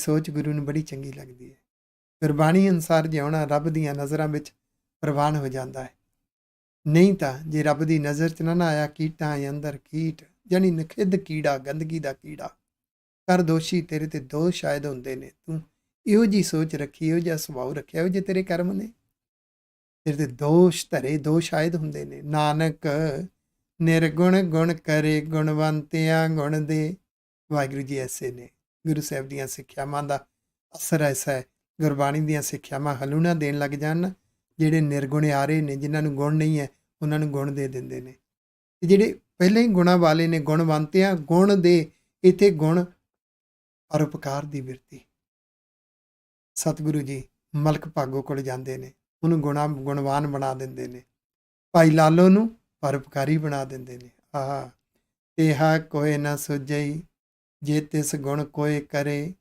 ਸੋਚ ਗੁਰੂ ਨੂੰ ਬੜੀ ਚੰਗੀ ਲੱਗਦੀ ਹੈ। ਗੁਰਬਾਣੀ ਅਨੁਸਾਰ ਜਿਉਣਾ ਰੱਬ ਦੀਆਂ ਨਜ਼ਰਾਂ ਵਿੱਚ ਪ੍ਰਵਾਨ ਹੋ ਜਾਂਦਾ ਹੈ। ਨਹੀਂ ਤਾਂ ਜੇ ਰੱਬ ਦੀ ਨਜ਼ਰ 'ਚ ਨਾ ਨਾ ਆਇਆ ਕੀਟਾਂ ਦੇ ਅੰਦਰ ਕੀਟ ਜਾਨੀ ਨਖਿੱਧ ਕੀੜਾ, ਗੰਦਗੀ ਦਾ ਕੀੜਾ ਕਰ ਦੋਸ਼ੀ ਤੇਰੇ ਤੇ ਦੋਸ਼ ਸ਼ਾਇਦ ਹੁੰਦੇ ਨੇ। ਤੂੰ ਇਹੋ ਜੀ ਸੋਚ ਰੱਖੀ, ਇਹੋ ਜਿਹਾ ਸੁਭਾਅ ਰੱਖਿਆ ਇਹੋ ਜਿਹੇ ਤੇਰੇ ਕਰਮ ਨੇ। ਤੇਰੇ ਤੇ ਦੋਸ਼ ਧਰੇ, ਦੋਸ਼ ਸ਼ਾਇਦ ਹੁੰਦੇ ਨੇ। ਨਾਨਕ ਨਿਰਗੁਣ ਗੁਣ ਕਰੇ ਗੁਣਵੰਤਿਆਂ ਗੁਣ ਦੇ। ਵਾਹਿਗੁਰੂ ਜੀ ਐਸੇ ਨੇ। ਗੁਰੂ ਸਾਹਿਬ ਦੀਆਂ ਸਿੱਖਿਆਵਾਂ ਦਾ ਅਸਰ ਐਸਾ ਹੈ। ਗੁਰਬਾਣੀ ਦੀਆਂ ਸਿੱਖਿਆਵਾਂ ਹਲੂਣਾ ਦੇਣ ਲੱਗ ਜਾਣ। ਜਿਹੜੇ ਨਿਰਗੁਣ ਆ ਰਹੇ ਨੇ, ਜਿਨ੍ਹਾਂ ਨੂੰ ਗੁਣ ਨਹੀਂ ਹੈ, ਉਹਨਾਂ ਨੂੰ ਗੁਣ ਦੇ ਦਿੰਦੇ ਨੇ। ਤੇ ਜਿਹੜੇ ਪਹਿਲੇ ਹੀ ਗੁਣਾ ਵਾਲੇ ਨੇ ਗੁਣਵੰਤਿਆਂ ਗੁਣ ਦੇ ਇੱਥੇ ਗੁਣ ਪਰਉਪਕਾਰ ਦੀ ਬਿਰਤੀ। ਸਤਿਗੁਰੂ ਜੀ ਮਲਕ ਭਾਗੋ ਕੋਲ ਜਾਂਦੇ ਨੇ, ਉਹਨੂੰ ਗੁਣਾ, ਗੁਣਵਾਨ ਬਣਾ ਦਿੰਦੇ ਨੇ। ਭਾਈ ਲਾਲੋ ਨੂੰ ਪਰਉਪਕਾਰੀ ਬਣਾ ਦਿੰਦੇ ਨੇ। ਆਹ, ਤੇਹਾ ਕੋਏ ਨਾ ਸੁਝਈ ਜੇ ਤਿਸ ਗੁਣ ਕੋਏ ਕਰੇ